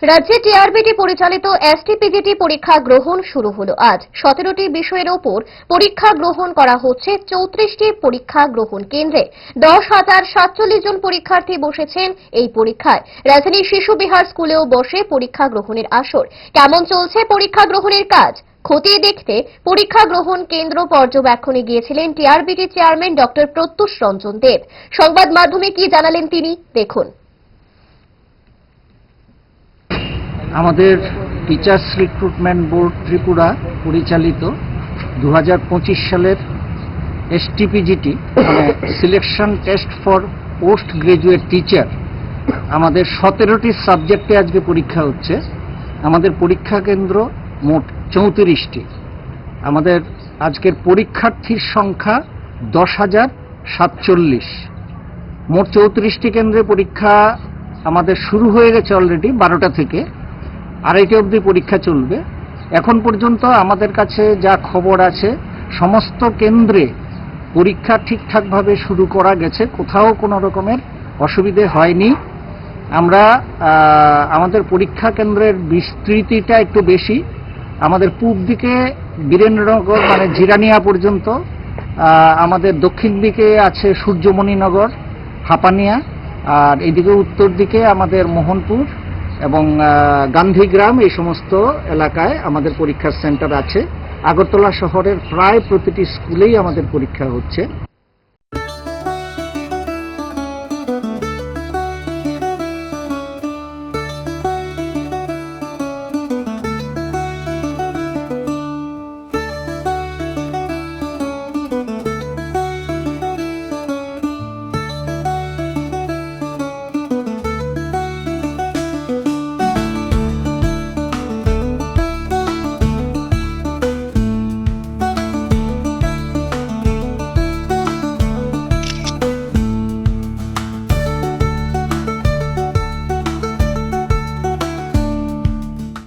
রাজ্যে টিআরবিটি পরিচালিত এসটিপিজিটি পরীক্ষা গ্রহণ শুরু হলো আজ। সতেরোটি বিষয়ের ওপর পরীক্ষা গ্রহণ করা হচ্ছে চৌত্রিশটি পরীক্ষা গ্রহণ কেন্দ্রে। দশ হাজার সাতচল্লিশ জন পরীক্ষার্থী বসেছেন এই পরীক্ষায়। রাজধানীর শিশু বিহার স্কুলেও বসে পরীক্ষা গ্রহণের আসর। কেমন চলছে পরীক্ষা গ্রহণের কাজ? খতিয়ে দেখতে পরীক্ষা গ্রহণ কেন্দ্র পর্যবেক্ষণে গিয়েছিলেন TRBT chairman doctor Pratyush Ranjan Deb. সংবাদ মাধ্যমে কি জানালেন তিনি? দেখুন। আমাদের টিচার্স রিক্রুটমেন্ট বোর্ড ত্রিপুরা পরিচালিত দু হাজার পঁচিশ সালের এসটিপিজিটি মানে selection test for post graduate teacher আমাদের সতেরোটি সাবজেক্টে আজকে পরীক্ষা হচ্ছে। আমাদের পরীক্ষা কেন্দ্র মোট চৌত্রিশটি। আমাদের আজকের পরীক্ষার্থীর সংখ্যা দশ হাজার সাতচল্লিশ। মোট চৌত্রিশটি কেন্দ্রে পরীক্ষা আমাদের শুরু হয়ে গেছে অলরেডি বারোটা থেকে। আড়াইটে অবধি পরীক্ষা চলবে। এখন পর্যন্ত আমাদের কাছে যা খবর আছে, সমস্ত কেন্দ্রে পরীক্ষা ঠিকঠাকভাবে শুরু করা গেছে। কোথাও কোনো রকমের অসুবিধে হয়নি। আমরা আমাদের পরীক্ষা কেন্দ্রের বিস্তৃতিটা একটু বেশি। আমাদের পূব দিকে বীরেন্দ্রনগর মানে জিরানিয়া পর্যন্ত আমাদের দক্ষিণ দিকে আছে সূর্যমণিনগর, হাপানিয়া, আর এদিকে উত্তর দিকে আমাদের মোহনপুর এবং গান্ধীগ্রাম এই সমস্ত এলাকায় আমাদের পরীক্ষার সেন্টার আছে। আগরতলা শহরের প্রায় প্রতিটি স্কুলেই আমাদের পরীক্ষা হচ্ছে।